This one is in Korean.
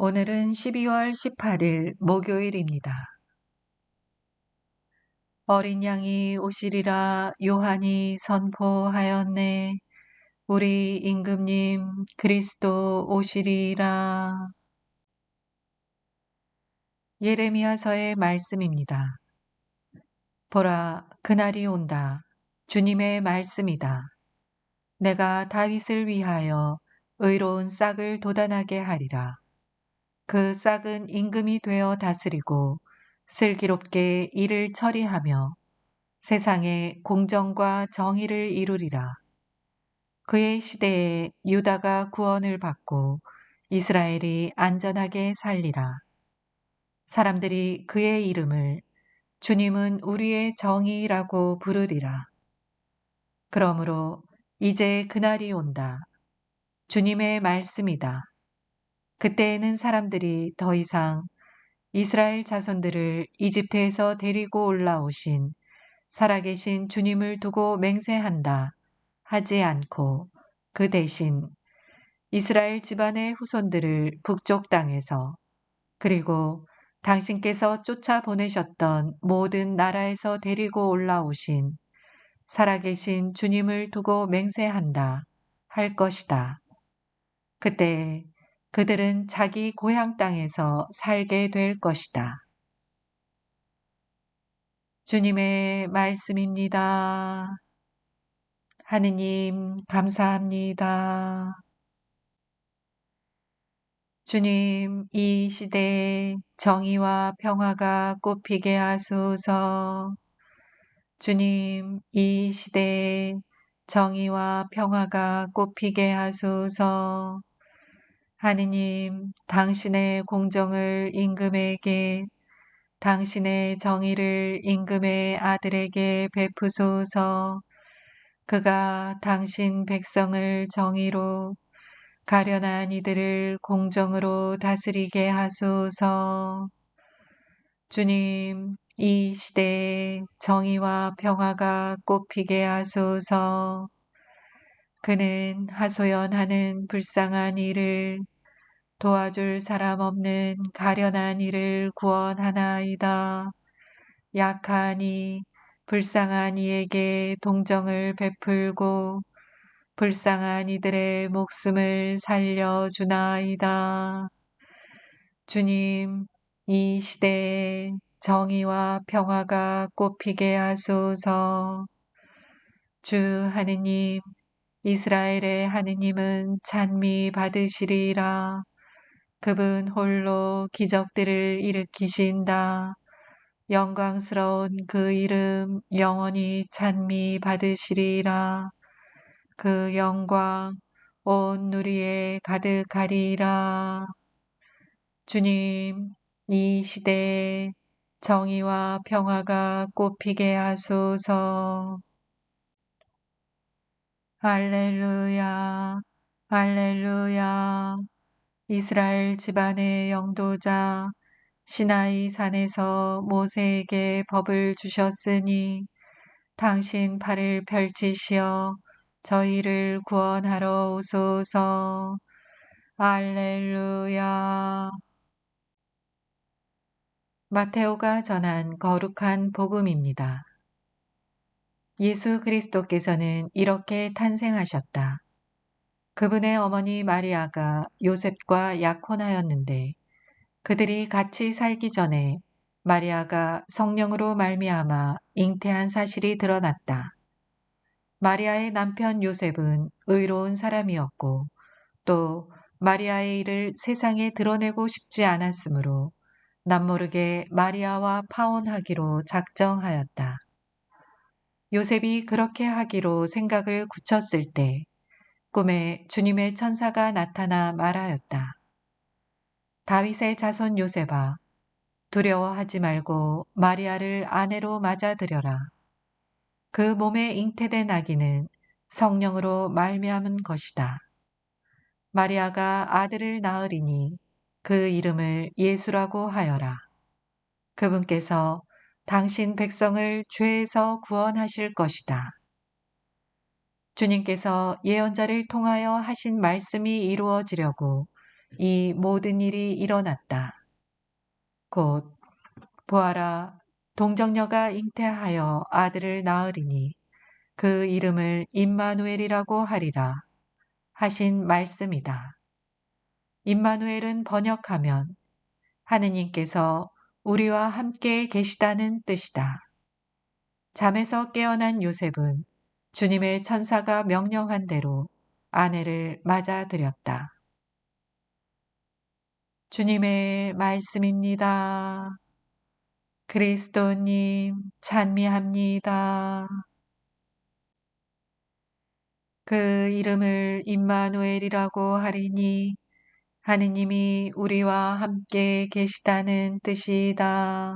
오늘은 12월 18일 목요일입니다. 어린 양이 오시리라 요한이 선포하였네. 우리 임금님 그리스도 오시리라. 예레미야서의 말씀입니다. 보라, 그날이 온다. 주님의 말씀이다. 내가 다윗을 위하여 의로운 싹을 도단하게 하리라. 그 싹은 임금이 되어 다스리고 슬기롭게 일을 처리하며 세상에 공정과 정의를 이루리라. 그의 시대에 유다가 구원을 받고 이스라엘이 안전하게 살리라. 사람들이 그의 이름을 주님은 우리의 정의라고 부르리라. 그러므로 이제 그날이 온다. 주님의 말씀이다. 그때에는 사람들이 더 이상 이스라엘 자손들을 이집트에서 데리고 올라오신 살아계신 주님을 두고 맹세한다 하지 않고 그 대신 이스라엘 집안의 후손들을 북쪽 땅에서 그리고 당신께서 쫓아 보내셨던 모든 나라에서 데리고 올라오신 살아계신 주님을 두고 맹세한다 할 것이다. 그때 그들은 자기 고향 땅에서 살게 될 것이다. 주님의 말씀입니다. 하느님, 감사합니다. 주님, 이 시대에 정의와 평화가 꽃피게 하소서. 주님, 이 시대에 정의와 평화가 꽃피게 하소서. 하느님, 당신의 공정을 임금에게, 당신의 정의를 임금의 아들에게 베푸소서. 그가 당신 백성을 정의로, 가련한 이들을 공정으로 다스리게 하소서. 주님, 이 시대에 정의와 평화가 꽃피게 하소서. 그는 하소연하는 불쌍한 이를 도와줄 사람 없는 가련한 이를 구원하나이다. 약하니 불쌍한 이에게 동정을 베풀고 불쌍한 이들의 목숨을 살려주나이다. 주님, 이 시대에 정의와 평화가 꽃피게 하소서. 주 하느님, 이스라엘의 하느님은 찬미 받으시리라. 그분 홀로 기적들을 일으키신다. 영광스러운 그 이름 영원히 찬미 받으시리라. 그 영광 온 누리에 가득하리라. 주님, 이 시대에 정의와 평화가 꽃피게 하소서. 할렐루야, 할렐루야. 이스라엘 집안의 영도자 시나이 산에서 모세에게 법을 주셨으니 당신 팔을 펼치시어 저희를 구원하러 오소서. 할렐루야. 마테오가 전한 거룩한 복음입니다. 예수 그리스도께서는 이렇게 탄생하셨다. 그분의 어머니 마리아가 요셉과 약혼하였는데 그들이 같이 살기 전에 마리아가 성령으로 말미암아 잉태한 사실이 드러났다. 마리아의 남편 요셉은 의로운 사람이었고 또 마리아의 일을 세상에 드러내고 싶지 않았으므로 남모르게 마리아와 파혼하기로 작정하였다. 요셉이 그렇게 하기로 생각을 굳혔을 때 꿈에 주님의 천사가 나타나 말하였다. 다윗의 자손 요셉아, 두려워하지 말고 마리아를 아내로 맞아들여라. 그 몸에 잉태된 아기는 성령으로 말미암은 것이다. 마리아가 아들을 낳으리니 그 이름을 예수라고 하여라. 그분께서 당신 백성을 죄에서 구원하실 것이다. 주님께서 예언자를 통하여 하신 말씀이 이루어지려고 이 모든 일이 일어났다. 곧 보아라 동정녀가 잉태하여 아들을 낳으리니 그 이름을 임마누엘이라고 하리라 하신 말씀이다. 임마누엘은 번역하면 하느님께서 우리와 함께 계시다는 뜻이다. 잠에서 깨어난 요셉은 주님의 천사가 명령한 대로 아내를 맞아들였다. 주님의 말씀입니다. 그리스도님 찬미합니다. 그 이름을 임마누엘이라고 하리니 하느님이 우리와 함께 계시다는 뜻이다.